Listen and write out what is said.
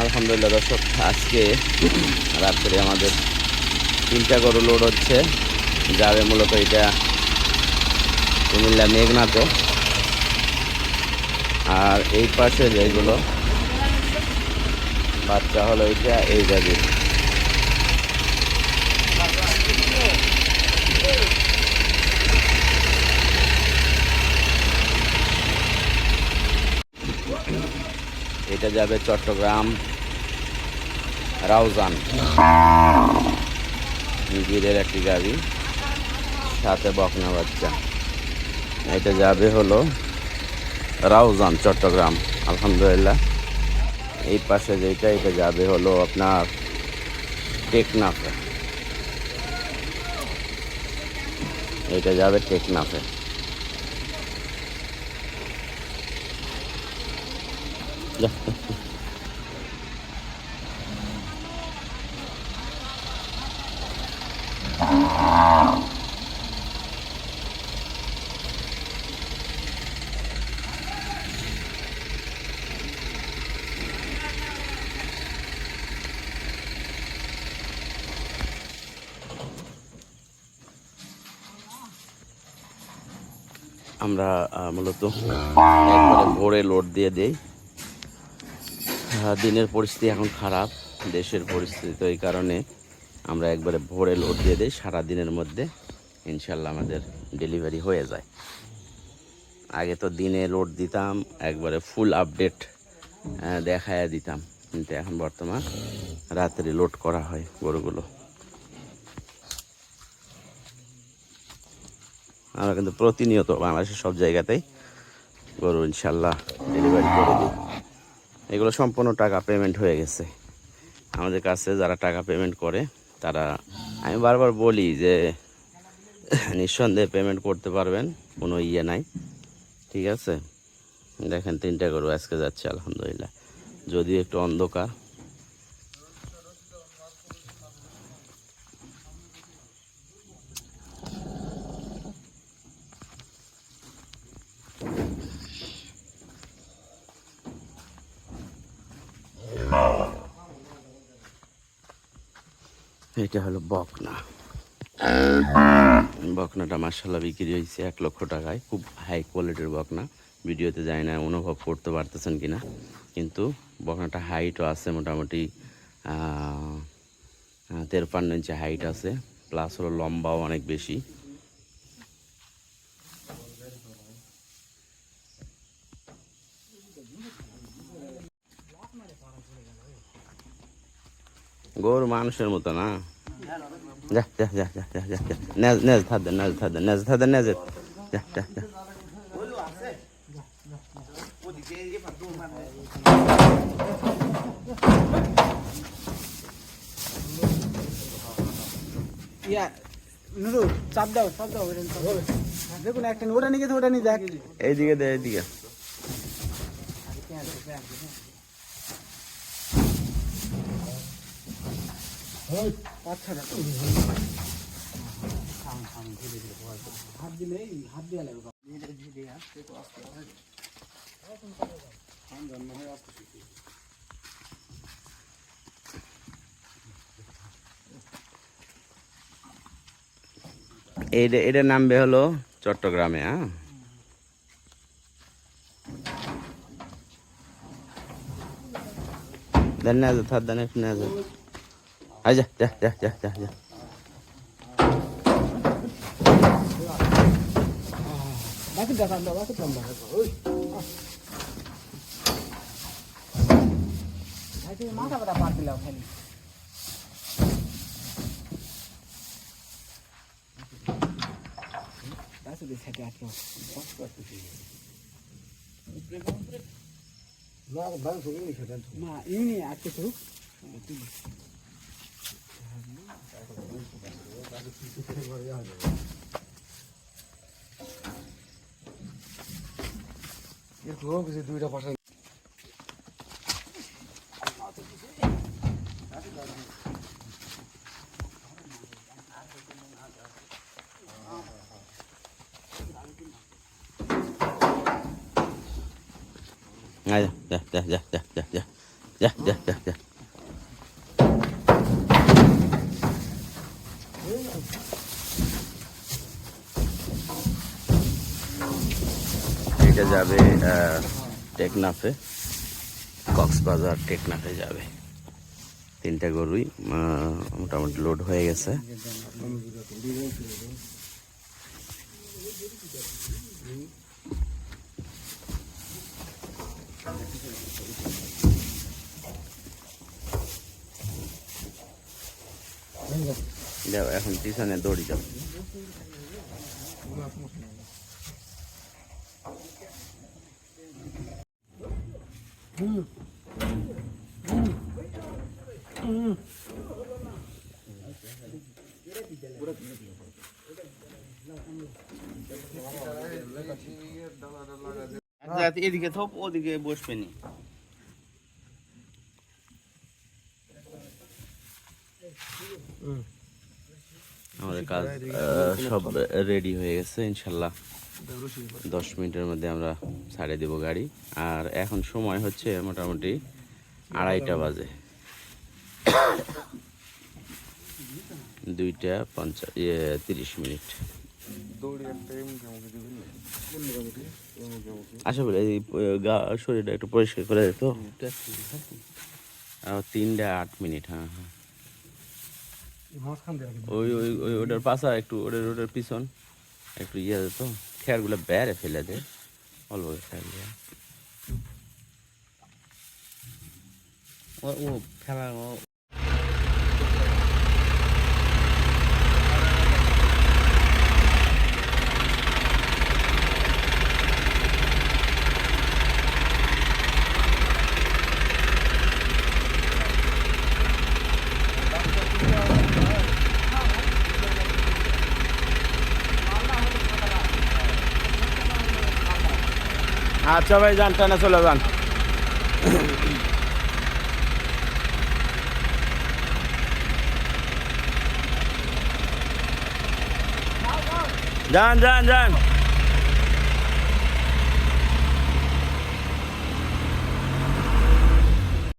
আলহামদুলিল্লাহ দর্শক, আজকে রাত্রে আমাদের তিনটা গরু লোড হচ্ছে। যাবে মূলত এটা কুমিল্লা মেঘনাতে। আর এই পাশে যেগুলো বাচ্চা হলো এটা এই যাবে এটা যাবে চট্টগ্রাম, রাউজান। গিরের একটি গাড়ি, সাথে বকনা বাচ্চা। এটা যাবে হলো রাউজান, চট্টগ্রাম। আলহামদুলিল্লাহ। এই পাশে যেটা, এটা যাবে হলো আপনার টেকনাফে। এটা যাবে টেকনাফে। আমরা মূলত একবারে ভোরে লোড দিয়ে দেই। আহ, দিনের পরিস্থিতি এখন খারাপ, দেশের পরিস্থিতি তো এই কারণে আমরা একবারে ভোরে লোড দিয়ে দিই, সারা দিনের মধ্যে ইনশাল্লাহ আমাদের ডেলিভারি হয়ে যায়। আগে তো দিনে লোড দিতাম, একবারে ফুল আপডেট দেখায় দিতাম। কিন্তু এখন বর্তমান রাত্রে লোড করা হয় গরুগুলো। আমরা কিন্তু প্রতিনিয়ত বাংলাদেশের সব জায়গাতেই গরু ইনশাল্লাহ ডেলিভারি করে দিই। এগুলো সম্পূর্ণ টাকা পেমেন্ট হয়ে গেছে। আমাদের কাছে যারা টাকা পেমেন্ট করে, তারা, আমি বারবার বলি যে, নিঃসন্দেহে পেমেন্ট করতে পারবেন, কোনো ইয়ে নাই। ঠিক আছে? দেখেন, তিনটা গরু আজকে যাচ্ছে, আলহামদুলিল্লাহ। যদি একটু অন্ধকার এটা হলো বকনা। বকনাটা মার্শাল্লাহ বিক্রি হয়েছে এক লক্ষ টাকায়। খুব হাই কোয়ালিটির বকনা। ভিডিওতে যায় না, অনুভব করতে পারতেছেন কিনা। কিন্তু বকনাটা হাইটও আছে মোটামুটি তেরপান্ন ইঞ্চি হাইট আছে। প্লাস হলো লম্বাও অনেক বেশি। গরু মানুষের মতো না? Gel gel gel gel gel gel. Nez nez hadi nez hadi nez hadi nez et. Gel gel gel. ইয়া নুরু চাপ দাও চাপ দাও দেখুন একটা ওটা নিয়ে ওটা নিয়ে দেখ এইদিকে দে এইদিকে আচ্ছা হাত দিলে হাত হলো চট্টগ্রামে হ্যাঁ? धन्यवाद था धन्यवाद aja ya ya ya ya ya Bakit ini দুইটা পাশা আয় যা যা যা যা যা যা যা যা যা যা আহ, টেকনাফে। কক্সবাজার টেকনাফে যাবে। তিনটা গরুই মোটামুটি লোড হয়ে গেছে। এখন পিছনে দৌড়ি আচ্ছা, এদিকে থপ ওদিকে বসবে নি। আমাদের কাজ আহ, সব রেডি হয়ে গেছে ইনশাল্লাহ। দশ মিনিটের মধ্যে আমরা ছাড়ে দেব গাড়ি। আর এখন সময় হচ্ছে মোটামুটি আড়াইটা বাজে। দুইটা পঞ্চাশ ইয়ে তিরিশ মিনিট। আশা করি এই শরীরটা একটু পরিষ্কার করে দিত তিনটা আট মিনিট হ্যাঁ হ্যাঁ। ওই ওই ওই ওটার পাশা একটু ওটার ওটার পিছন একটু ইয়ে তো। খেয়ারগুলো বেড়ে ফেলে দে। অল্প খেয়ার দিয়ে। ও ফেলা আচ্ছা ভাই যান টানা চলে যান। যান যান যান।